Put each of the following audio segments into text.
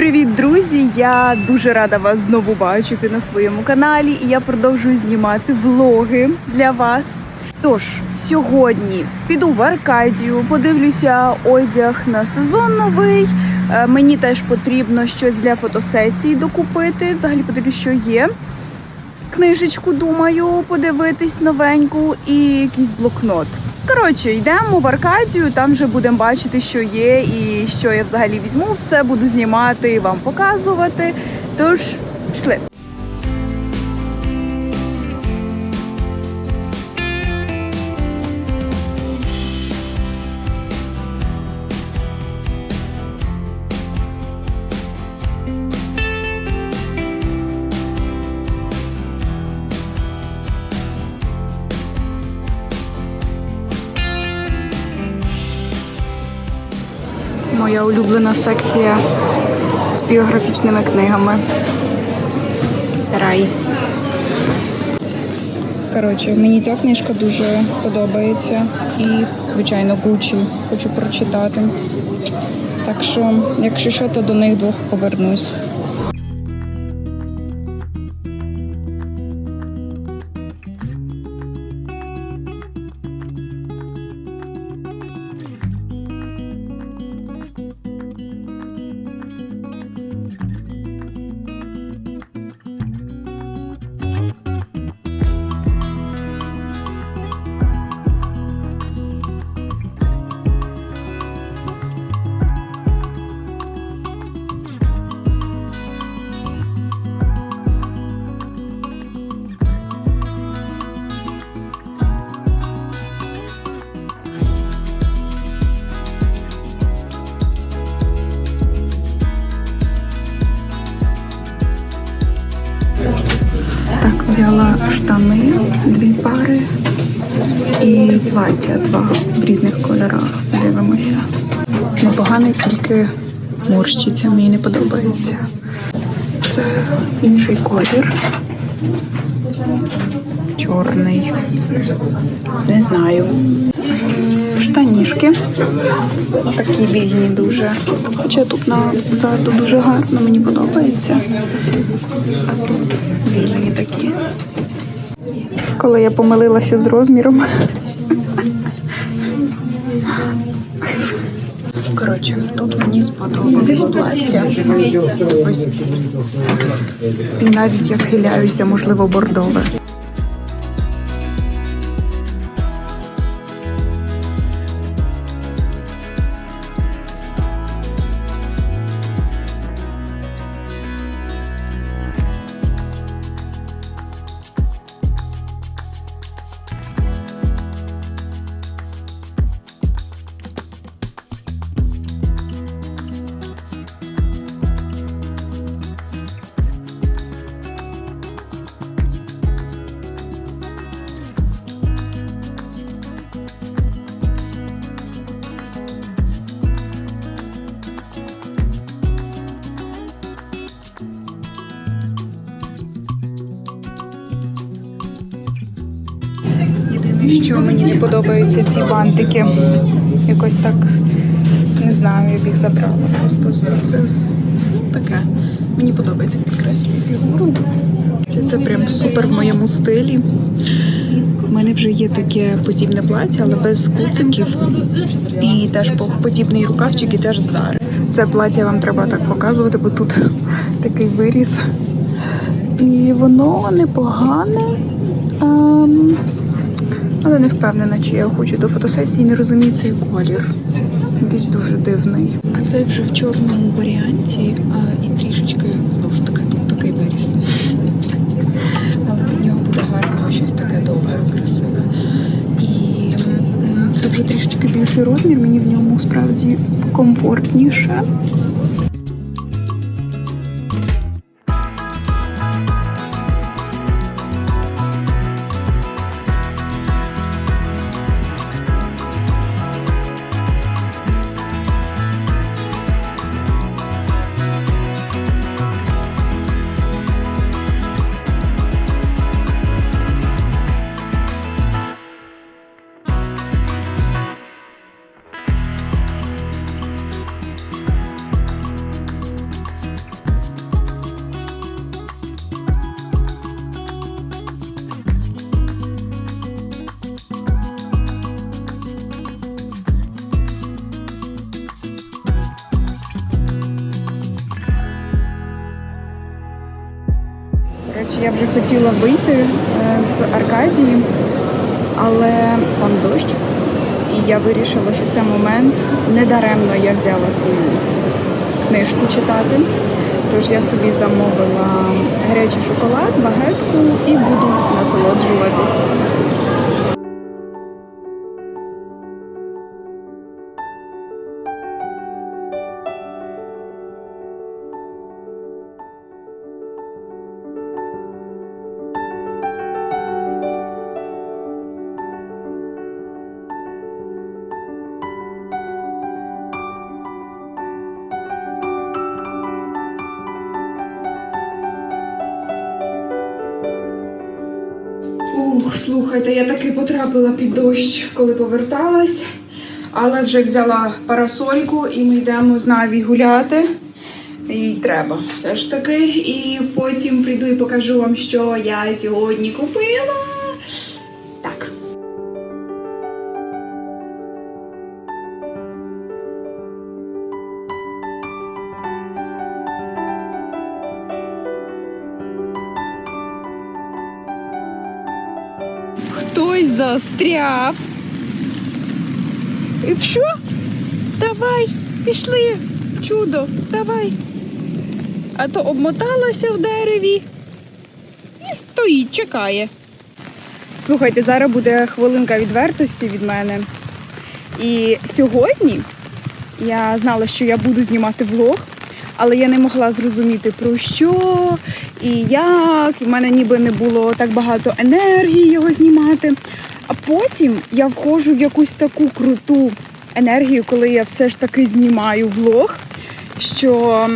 Привіт, друзі! Я дуже рада вас знову бачити на своєму каналі, і я продовжую знімати влоги для вас. Тож сьогодні піду в Аркадію, подивлюся одяг на сезон новий. Е, Мені теж потрібно щось для фотосесії докупити. Взагалі подивлюсь, що є. Книжечку думаю подивитись новеньку і якийсь блокнот. Коротше, йдемо в Аркадію, там вже будемо бачити, що є і що я взагалі візьму. Все буду знімати і вам показувати. Тож пішли. Моя улюблена секція з біографічними книгами. Рай. Коротше, мені ця книжка дуже подобається. І, звичайно, Гучі хочу прочитати. Так що, якщо що, то до них двох повернусь. Дві пари і плаття два в різних кольорах. Дивимося. Непогане, тільки морщиться, мені не подобається. Це інший колір. Чорний. Не знаю. Штанішки. Такі вільні дуже. Хоча тут назаду дуже гарно, мені подобається. А тут вільні такі. Коли я помилилася з розміром. Коротше, тут мені сподобались плаття. Ось ці. І навіть я схиляюся, можливо, бордове. Що мені не подобаються ці бантики. Якось так не знаю, я б їх забрала просто звідси. Таке. Мені подобається підкреслює фігуру. Це, це прям супер в моєму стилі. У мене вже є таке подібне плаття, але без куциків. І теж подібний рукавчик і теж зари. Це плаття вам треба так показувати, бо тут такий виріз. І воно непогане. Але не впевнена, чи я хочу до фотосесії, не розумію цей колір. Якийсь дуже дивний. А це вже в чорному варіанті, а, і трішечки знову ж таки тут такий виріс. Але під нього буде гарно щось таке довге, красиве. І це вже трішечки більший розмір, мені в ньому справді комфортніше. Я вже хотіла вийти е, з Аркадії, але там дощ. І я вирішила, що це момент недаремно я взяла свою книжку читати. Тож я собі замовила гарячий шоколад, багетку і буду насолоджуватись. Слухайте, я таки потрапила під дощ, коли поверталась, але вже взяла парасольку і ми йдемо з Наві гуляти. І треба все ж таки. І потім прийду і покажу вам, що я сьогодні купила. Хтось застряв. І що? Давай, пішли. Чудо, давай. А то обмоталася в дереві і стоїть, чекає. Слухайте, зараз буде хвилинка відвертості від мене. І сьогодні я знала, що я буду знімати влог, але я не могла зрозуміти про що і як. І в мене ніби не було так багато енергії його знімати. А потім я входжу в якусь таку круту енергію, коли я все ж таки знімаю влог, що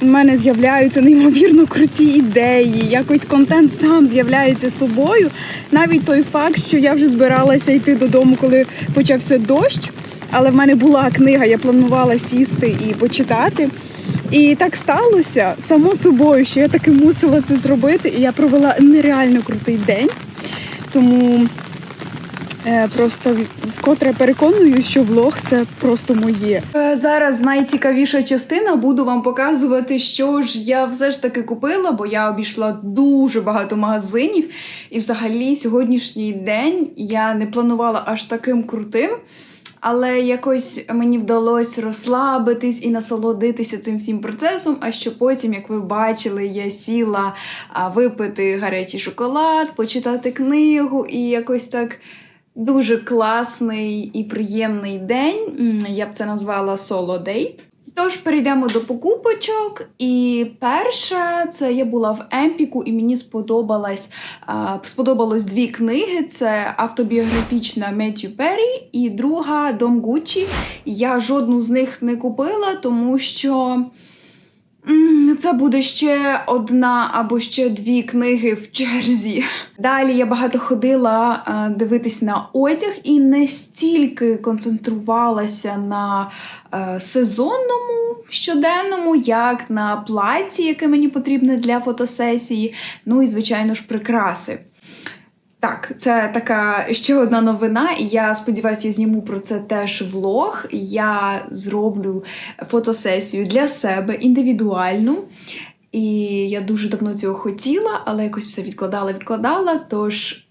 в мене з'являються неймовірно круті ідеї, якось контент сам з'являється собою. Навіть той факт, що я вже збиралася йти додому, коли почався дощ, але в мене була книга, я планувала сісти і почитати. І так сталося само собою, що я таки мусила це зробити, і я провела нереально крутий день. Тому просто вкотре переконую, що влог це просто моє. Е, Зараз найцікавіша частина. Буду вам показувати, що ж я все ж таки купила, бо я обійшла дуже багато магазинів. І взагалі сьогоднішній день я не планувала аж таким крутим. Але якось мені вдалося розслабитись і насолодитися цим всім процесом. А що потім, як ви бачили, я сіла випити гарячий шоколад, почитати книгу і якось так. Дуже класний і приємний день. Я б це назвала соло дейт. Тож перейдемо до покупочок. І перша це я була в Емпіку, і мені сподобалась а, сподобалось дві книги: це автобіографічна Меттю Перрі і друга Дом Гуччі. Я жодну з них не купила, тому що. Це буде ще одна або ще дві книги в черзі. Далі я багато ходила дивитись на одяг і не стільки концентрувалася на е, сезонному щоденному, як на платі, яке мені потрібне для фотосесії. Ну і, звичайно ж, прикраси. Так, це така ще одна новина, і я сподіваюся, я зніму про це теж влог. Я зроблю фотосесію для себе індивідуальну. І я дуже давно цього хотіла, але якось все відкладала, відкладала. Тож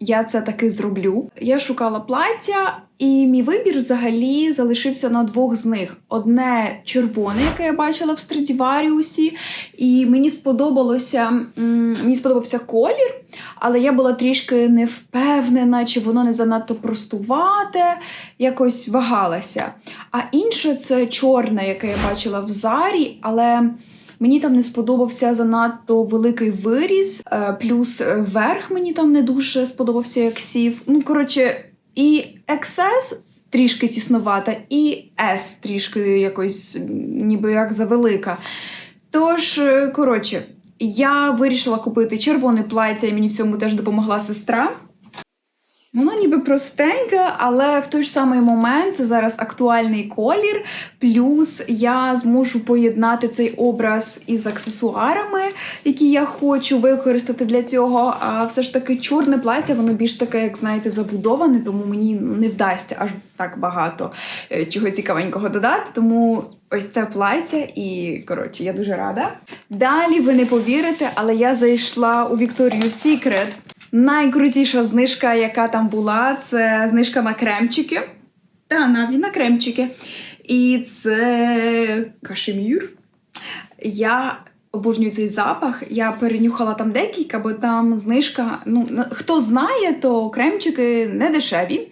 я це таки зроблю. Я шукала плаття, і мій вибір взагалі залишився на двох з них: одне червоне, яке я бачила в Страдіваріусі, і мені сподобалося, мені сподобався колір, але я була трішки не впевнена, чи воно не занадто простувате, якось вагалася. А інше це чорне, яке я бачила в зарі, але. Мені там не сподобався занадто великий виріз, е, плюс е, верх мені там не дуже сподобався, як сів. Ну, коротше, і XS трішки тіснувата, і S трішки якось ніби як завелика. Тож, е, коротше, я вирішила купити червоне плаття, і мені в цьому теж допомогла сестра. Воно ніби простеньке, але в той ж самий момент це зараз актуальний колір. Плюс я зможу поєднати цей образ із аксесуарами, які я хочу використати для цього. А все ж таки чорне плаття, воно більш таке, як знаєте, забудоване, тому мені не вдасться аж так багато е, чого цікавенького додати. Тому ось це плаття, і коротше, я дуже рада. Далі ви не повірите, але я зайшла у Victoria's Secret. Найкрутіша знижка, яка там була, це знижка на кремчики. Та навіть на кремчики. І це кашемір. Я обожнюю цей запах. Я перенюхала там декілька, бо там знижка. Ну, хто знає, то кремчики не дешеві.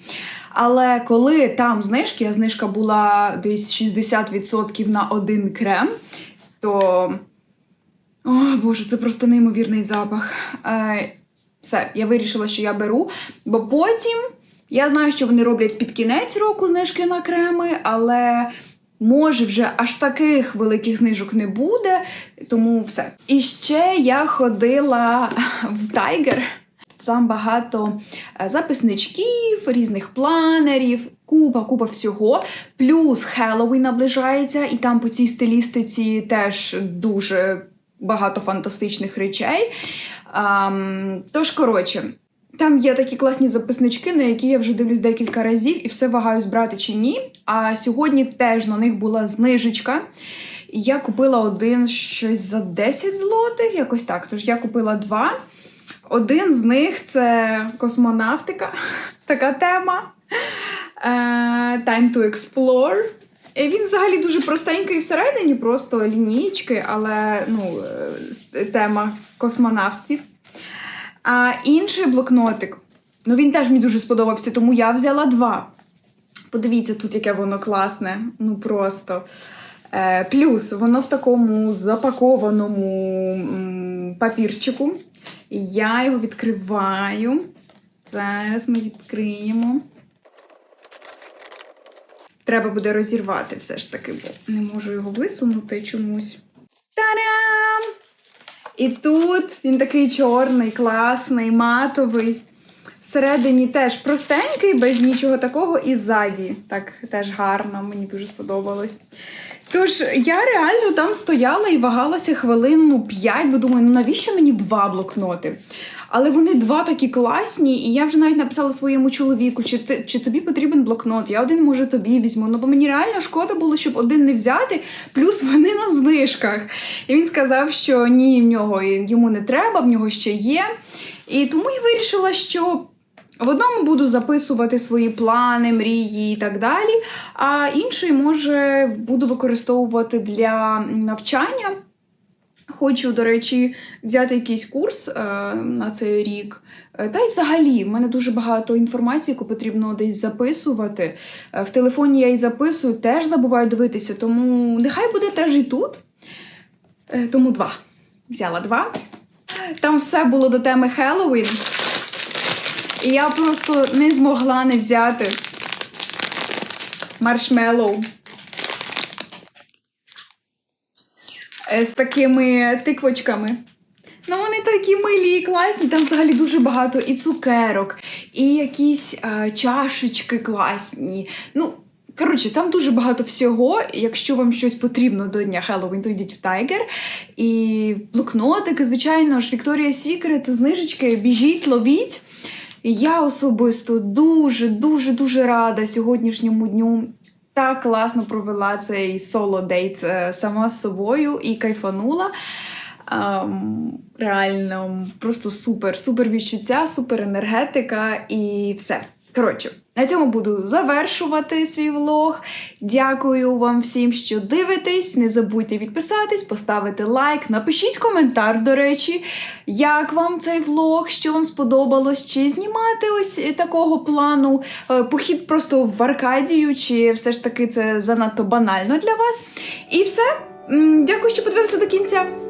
Але коли там знижки, а знижка була десь 60% на один крем, то. О, Боже, це просто неймовірний запах. Е, все, я вирішила, що я беру, бо потім я знаю, що вони роблять під кінець року знижки на креми, але може вже аж таких великих знижок не буде, тому все. І ще я ходила в Тайгер. Там багато е, записничків, різних планерів, купа, купа всього. Плюс Хеллоуін наближається, і там по цій стилістиці теж дуже багато фантастичних речей. Ам, тож, коротше, там є такі класні записнички, на які я вже дивлюсь декілька разів і все вагаюсь брати чи ні. А сьогодні теж на них була знижечка. Я купила один щось за 10 злотих, якось так. Тож я купила два. Один з них це космонавтика, така тема. Е, Time to Explore. І Він взагалі дуже простенький всередині, просто лінійки, але ну, е, тема космонавтів. А інший блокнотик, ну він теж мені дуже сподобався, тому я взяла два. Подивіться, тут яке воно класне, ну просто. Е, плюс воно в такому запакованому м, папірчику. Я його відкриваю. Зараз ми відкриємо. Треба буде розірвати все ж таки, бо не можу його висунути чомусь. Та-дам! І тут він такий чорний, класний, матовий. Всередині теж простенький, без нічого такого, і ззаді. Так теж гарно, мені дуже сподобалось. Тож я реально там стояла і вагалася хвилин ну, 5, бо думаю, ну навіщо мені два блокноти? Але вони два такі класні, і я вже навіть написала своєму чоловіку, чи, ти, чи тобі потрібен блокнот. Я один, може, тобі візьму. Ну, бо мені реально шкода було, щоб один не взяти, плюс вони на знижках. І він сказав, що ні, в нього йому не треба, в нього ще є. І тому я вирішила, що в одному буду записувати свої плани, мрії і так далі, а інший, може, буду використовувати для навчання. Хочу, до речі, взяти якийсь курс е, на цей рік. Е, Та й взагалі, в мене дуже багато інформації, яку потрібно десь записувати. Е, в телефоні я і записую, теж забуваю дивитися, тому нехай буде теж і тут. Е, тому два. Взяла два. Там все було до теми Хеллоуін. І я просто не змогла не взяти маршмеллоу. Е, З такими тиквочками. Ну, вони такі милі і класні. Там взагалі дуже багато і цукерок, і якісь е, чашечки класні. Ну, коротше, там дуже багато всього. Якщо вам щось потрібно до дня Хеллоуін, то йдіть в Тайгер. І блокнотики, звичайно ж, Victoria's Secret, знижечки, біжіть, ловіть. І я особисто дуже, дуже, дуже рада сьогоднішньому дню. Так класно провела цей соло-дейт е, сама з собою і кайфанула. Ем, реально, просто супер, супер відчуття, супер енергетика і все. Коротше, на цьому буду завершувати свій влог. Дякую вам всім, що дивитесь. Не забудьте підписатись, поставити лайк, напишіть коментар, до речі, як вам цей влог, що вам сподобалось, чи знімати ось такого плану е, похід просто в Аркадію, чи все ж таки це занадто банально для вас. І все. Дякую, що подивилися до кінця.